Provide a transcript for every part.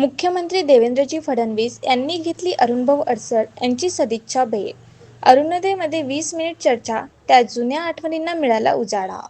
मुख्यमंत्री देवेंद्रजी फडणवीस यांनी घेतली अरुणभाऊ अडसर यांची सदिच्छा भेट. अरुणोदयमध्ये वीस मिनिट चर्चा त्या जुन्या आठवणींना मिळाला उजाळा.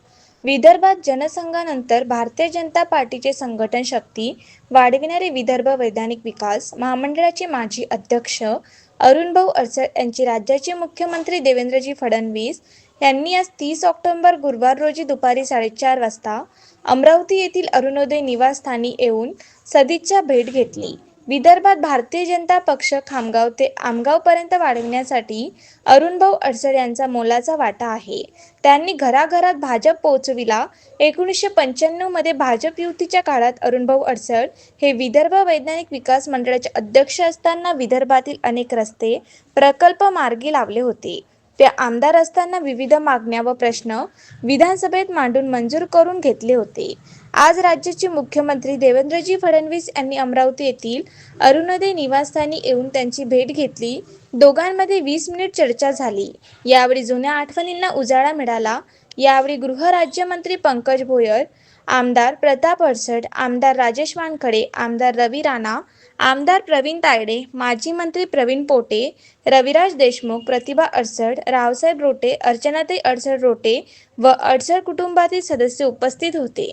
विदर्भात जनसंघानंतर भारतीय जनता पार्टीचे संघटन शक्ती वाढविणारे विदर्भ वैधानिक विकास महामंडळाचे माजी अध्यक्ष अरुणभाऊ अडसर यांची राज्याचे मुख्यमंत्री देवेंद्रजी फडणवीस यांनी आज तीस ऑक्टोबर गुरुवार रोजी दुपारी साडेचार वाजता अमरावती येथील अरुणोदय निवासस्थानी येऊन सदिच्छा भेट घेतली. विदर्भात भारतीय जनता पक्ष खामगाव ते आमगावपर्यंत वाढविण्यासाठी अरुणभाऊ अडसर यांचा मोलाचा वाटा आहे. त्यांनी घराघरात भाजप पोहोचविला. एकोणीसशे पंच्याण्णवमध्ये भाजप युतीच्या काळात अरुणभाऊ अडसर हे विदर्भ वैज्ञानिक विकास मंडळाचे अध्यक्ष असताना विदर्भातील अनेक रस्ते प्रकल्प मार्गी लावले होते. ते आमदार असताना विविध मागण्या व प्रश्न विधानसभेत मांडून मंजूर करून घेतले होते. आज राज्याचे मुख्यमंत्री देवेंद्रजी फडणवीस यांनी अमरावती येथील अरुणोदय निवासस्थानी येऊन त्यांची भेट घेतली. दोघांमध्ये वीस मिनिट चर्चा झाली. यावेळी जुन्या आठवणींना उजाळा मिळाला. यावेळी गृहराज्यमंत्री पंकज भोयर आमदार प्रताप अडसड आमदार राजेश वानखडे आमदार रवी राणा आमदार प्रवीण तायडे माजी मंत्री प्रवीण पोटे रविराज देशमुख प्रतिभा अडसड रावसाहेब रोटे अर्चनाताई अडसड रोटे व अडसड कुटुंबातील सदस्य उपस्थित होते.